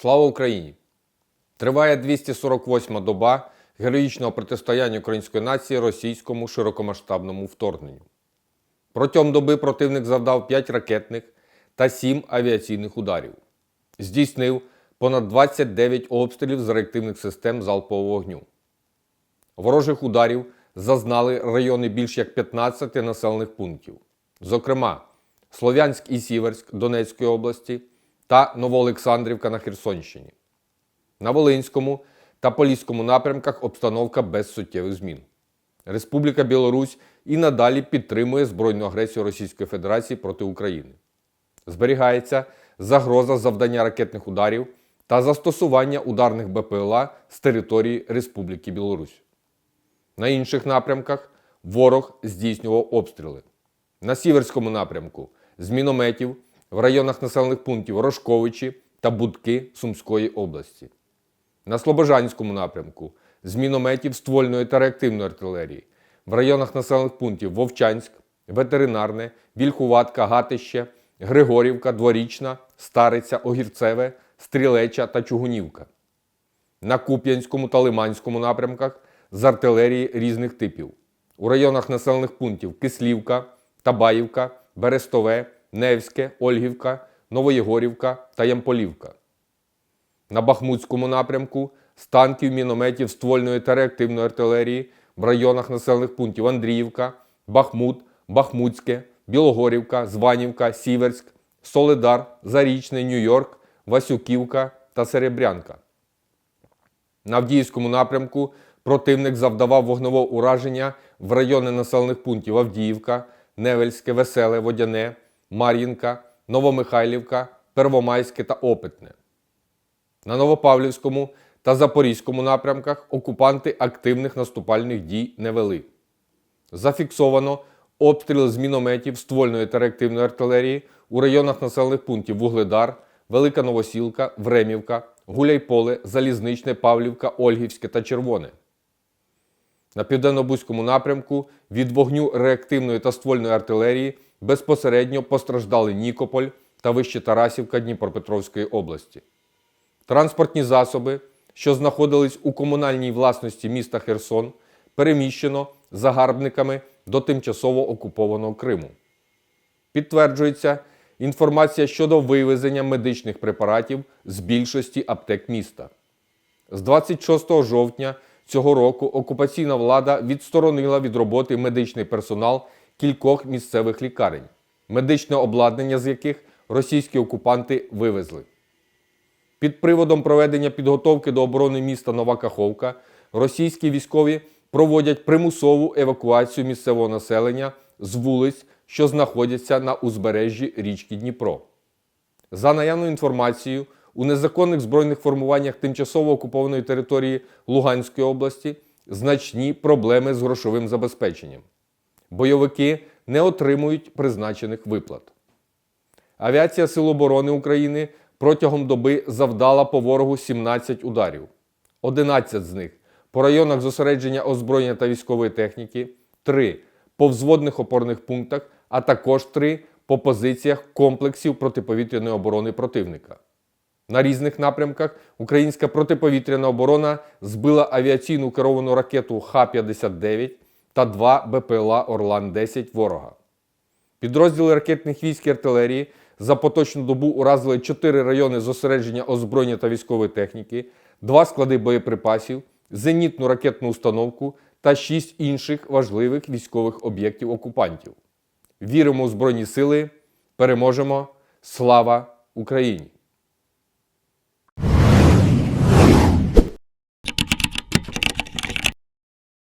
Слава Україні! Триває 248-ма доба героїчного протистояння української нації російському широкомасштабному вторгненню. Протягом доби противник завдав 5 ракетних та 7 авіаційних ударів. Здійснив понад 29 обстрілів з реактивних систем залпового вогню. Ворожих ударів зазнали райони більш як 15 населених пунктів, зокрема Слов'янськ і Сіверськ Донецької області та Новоолександрівка на Херсонщині. На Волинському та Поліському напрямках обстановка без суттєвих змін. Республіка Білорусь і надалі підтримує збройну агресію Російської Федерації проти України. Зберігається загроза завдання ракетних ударів та застосування ударних БПЛА з території Республіки Білорусь. На інших напрямках ворог здійснював обстріли. На Сіверському напрямку з мінометів в районах населених пунктів Рожковичі та Будки Сумської області. На Слобожанському напрямку з мінометів ствольної та реактивної артилерії в районах населених пунктів Вовчанськ, Ветеринарне, Вільхуватка, Гатище, Григорівка, Дворічна, Стариця, Огірцеве, Стрілеча та Чугунівка. На Куп'янському та Лиманському напрямках з артилерії різних типів. У районах населених пунктів Кислівка, Табаївка, Берестове, Невське, Ольгівка, Новоєгорівка та Ямполівка. На Бахмутському напрямку з танків, мінометів, ствольної та реактивної артилерії в районах населених пунктів Андріївка, Бахмут, Бахмутське, Білогорівка, Званівка, Сіверськ, Солидар, Зарічний, Нью-Йорк, Васюківка та Серебрянка. На Авдіївському напрямку противник завдавав вогневого ураження в райони населених пунктів Авдіївка, Невельське, Веселе, Водяне, Мар'їнка, Новомихайлівка, Первомайське та Опитне. На Новопавлівському та Запорізькому напрямках окупанти активних наступальних дій не вели. Зафіксовано обстріли з мінометів ствольної та реактивної артилерії у районах населених пунктів Вугледар, Велика Новосілка, Времівка, Гуляйполе, Залізничне, Павлівка, Ольгівське та Червоне. На південно-бузькому напрямку від вогню реактивної та ствольної артилерії безпосередньо постраждали Нікополь та Вище Тарасівка Дніпропетровської області. Транспортні засоби, що знаходились у комунальній власності міста Херсон, переміщено загарбниками до тимчасово окупованого Криму. Підтверджується інформація щодо вивезення медичних препаратів з більшості аптек міста. З 26 жовтня цього року окупаційна влада відсторонила від роботи медичний персонал кількох місцевих лікарень, медичне обладнання з яких російські окупанти вивезли. Під приводом проведення підготовки до оборони міста Нова Каховка російські військові проводять примусову евакуацію місцевого населення з вулиць, що знаходяться на узбережжі річки Дніпро. За наявною інформацією, у незаконних збройних формуваннях тимчасово окупованої території Луганської області значні проблеми з грошовим забезпеченням. Бойовики не отримують призначених виплат. Авіація Сил оборони України протягом доби завдала по ворогу 17 ударів. 11 з них по районах зосередження озброєння та військової техніки, 3 по взводних опорних пунктах, а також 3 по позиціях комплексів протиповітряної оборони противника. На різних напрямках українська протиповітряна оборона збила авіаційну керовану ракету Х-59 та два БПЛА Орлан-10 ворога. Підрозділи ракетних військ і артилерії за поточну добу уразили 4 райони зосередження озброєння та військової техніки, 2 склади боєприпасів, зенітну ракетну установку та 6 інших важливих військових об'єктів окупантів. Віримо у Збройні Сили, переможемо! Слава Україні!